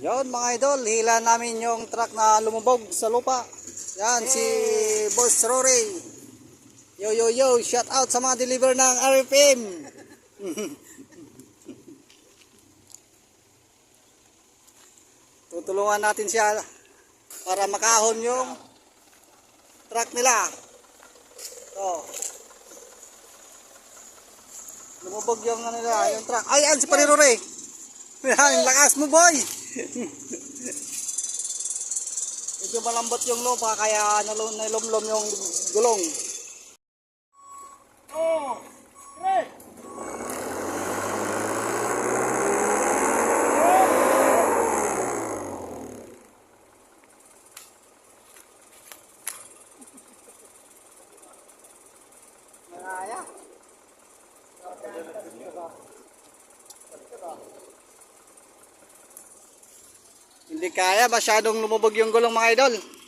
Yon mga idol, hila namin yung truck na lumubog sa lupa. Yan, si Boss Rory. Yo, yo, yo, shout out sa mga deliver ng RFM. Tutulungan natin siya para makahon yung truck nila. Oh. Lumubog yung ano nila, yung truck. Ay, yan si Pare Rory. Yan, lakas mo boy. Medyo malambot yung lupa kaya nalum nalumlom yung gulong. Malaya. Hindi kaya, masyadong lumubog yung gulong mga idol.